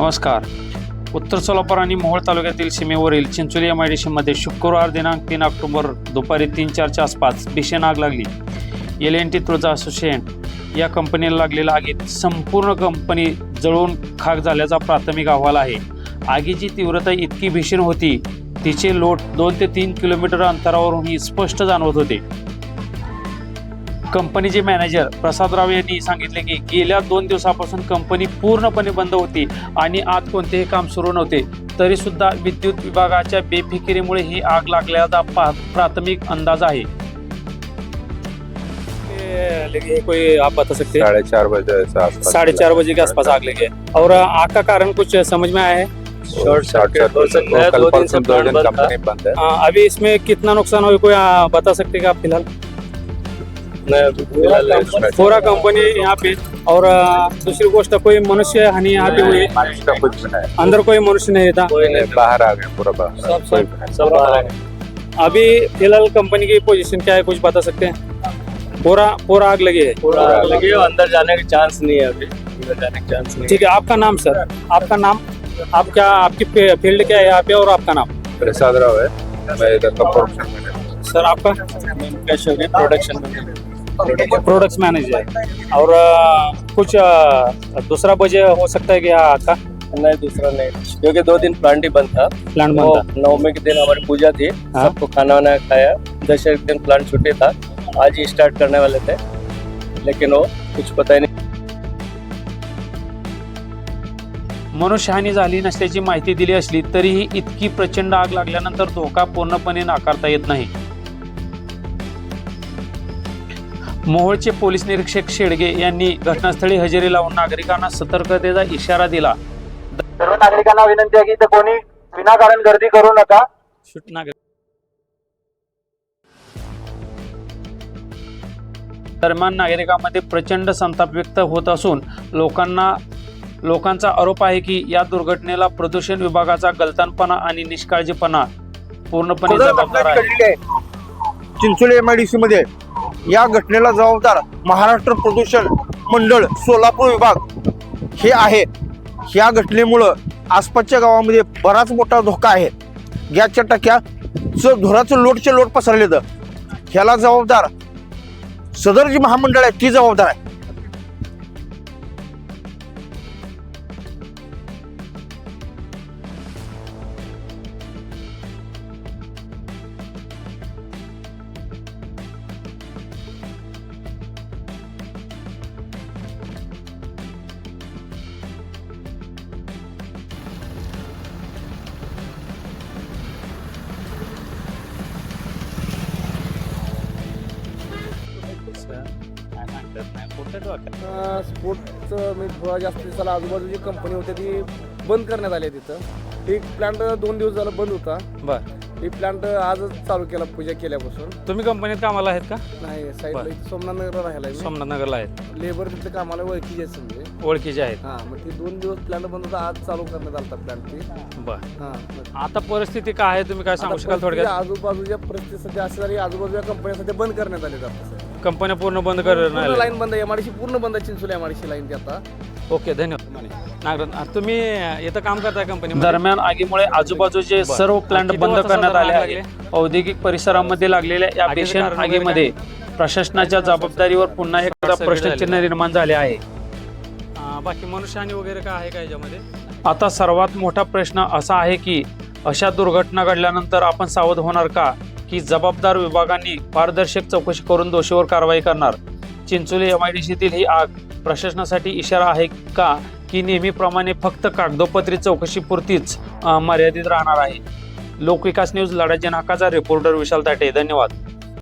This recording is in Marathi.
नमस्कार. उत्तर सोलापूर आणि मोहोळ तालुक्यातील सीमेवरील चिंचोली एम आय डी सीमध्ये शुक्रवार दिनांक तीन ऑक्टोबर दुपारी तीन चारच्या आसपास भीषण आग लागली. L N T Tulja associate या कंपनीला लागलेल्या आगीत संपूर्ण कंपनी जळून खाक झाल्याचा प्राथमिक अहवाल आहे. आगीची तीव्रता इतकी भीषण होती तिचे लोट दोन ते तीन किलोमीटर अंतरावरूनही स्पष्ट जाणवत होते. कंपनीचे मॅनेजर प्रसादराव यांनी सांगितले की गेल्या दोन दिवसापासून कंपनी पूर्णपणे बंद होती आणि आत कोणतेही काम सुरू नव्हते. तरी सुद्धा विद्युत विभागाच्या बेफिकिरीमुळे ही आग लागल्याचा प्राथमिक अंदाज आहे. लेकिन कोई आप बता सकते हैं? साढ़े चार बजे से आसपास साढ़े चार बजे के आसपास आग लगी. है और आग का कारण कुछ समझ में आया है? शॉर्ट सर्किट हो सकता है दो दिन से दो दिन कंपनी बंद है। आ, अभी इसमें कितना नुकसान हुआ कोई बता सकते हैं आप फिलहाल? पूरा कंपनी यहाँ पे। और दूसरी गोष्ट कोई मनुष्य हानि यहाँ पे हुई। का कुछ भी नहीं। अंदर कोई मनुष्य नहीं था। है बाहर आ गए पूरा बाहर कोई सब बाहर आ गए। अभी फ़िलहाल कंपनी की पोजीशन क्या है कुछ बता सकते हैं? पूरा पूरा आग लगी है। पूरा आग लगी है, अंदर जाने का चांस नहीं है अभी। अंदर जाने का चांस नहीं ठीक है आपका नाम सर? आपका नाम? आप क्या आपकी फ़ील्ड क्या है यहाँ पे और आपका नाम? प्रसाद राव है। मैं इधर का प्रोडक्शन मैनेजर सर आपका? प्रोडक्शन प्रोडक्ट्स मैनेजर और कुछ दूसरा वजह हो सकता है कि हाँ का नहीं दूसरा नहीं। क्योंकि दो दिन प्लांट ही बंद था। प्लांट बनता नवमी के दिन हमारी पूजा थी। हाँ। सबको खाना वाना खाया। एक दिन प्लांट छुट्टी था। आज ही स्टार्ट करने वाले थे। लेकिन वो कुछ पता ही नहीं। मनुष्यहानी झाली नसल्याची माहिती दिली असली तरीही इतकी प्रचंड आग लागल्यानंतर धोका पूर्णपणे नाकारता येत नाही. मोहोळचे पोलीस निरीक्षक शेडगे यांनी घटनास्थळी हजेरी लावून नागरिकांना सतर्कतेचा इशारा दिला. सर्व नागरिकांना विनंती आहे की इथं कोणी विनाकारण गर्दी करू नका. दरम्यान नागरिकांमध्ये प्रचंड संताप व्यक्त होत असून लोकांना लोकांचा आरोप आहे की या दुर्घटनेला प्रदूषण विभागाचा गलतानपणा आणि निष्काळजीपणा पूर्णपणे जबाबदार आहे. चिंचोली एमआयडीसी मध्ये या घटनेला जबाबदार महाराष्ट्र प्रदूषण मंडळ सोलापूर विभाग हे आहे. ह्या घटनेमुळं आसपासच्या गावामध्ये बराच मोठा धोका आहे. गॅसच्या टाक्या धुराचं लोटचे लोट पसरले तर ह्याला जबाबदार सदर जी महामंडळ आहे ती जबाबदार आहे. स्पोर्टचं मी थोडा जास्त दिवसाला आजूबाजूची कंपनी होती ती बंद करण्यात आली तिथं. एक प्लांट दोन दिवस झाला बंद होता. बर. ही प्लांट आजच चालू केला पूजा केल्यापासून. तुम्ही कंपनीत कामाला आहेत का? नाही साईडला बरं. इथं सोमनाथनगरला राहायला आहे मी. सोमनाथनगरला आहेत. लेबर तिथं कामाला ओळखीचे आहेत समजे ओळखीचे आहेत. हां मग ती दोन दिवस प्लांट बंद होता आज चालू करण्यात आलता प्लांट ती. बर. हां मग आता परिस्थिती काय आहे तुम्ही काय सांगू आता शकाल परिस्थिती थोडक्यात आजूबाजूच्या परिस्थिती सध्या अशी झाली आजूबाजूच्या कंपन्या सध्या बंद करण्यात आल्या जातात कंपन्या पूर्ण बंद करणार लाईन बंद आहे. एमआरडीसी पूर्ण बंद चिंचोली एमआरडीसी लाईन ती आता. ओके धन्यवाद. तुम्ही इथं काम करताय कंपनी दरम्यान आगीमुळे आजूबाजूचे सर्व प्लांट बंद करण्यात आले आहे औद्योगिक परिसरामध्ये लागलेल्या या भीषण आगीमध्ये प्रशासनाच्या जबाबदारीवर पुन्हा एकदा प्रश्नचिन्ह निर्माण झाले आहे. बाकी मनुष्यहानी वगैरे काय आहे का याच्यामध्ये? आता सर्वात मोठा प्रश्न असा आहे की अशा दुर्घटना घडल्यानंतर आपण सावध होणार का? की जबाबदार विभागांनी पारदर्शक चौकशी करून दोषीवर कारवाई करणार. चिंचोली एम आय डी सीतील ही आग. प्रशासनासाठी इशारा आहे का? की नेहमीप्रमाणे फक्त कागदोपत्री चौकशीपुरतीच मर्यादित राहणार आहे. लोकविकास न्यूज लढा नाकाचा रिपोर्टर विशाल ताटे. धन्यवाद.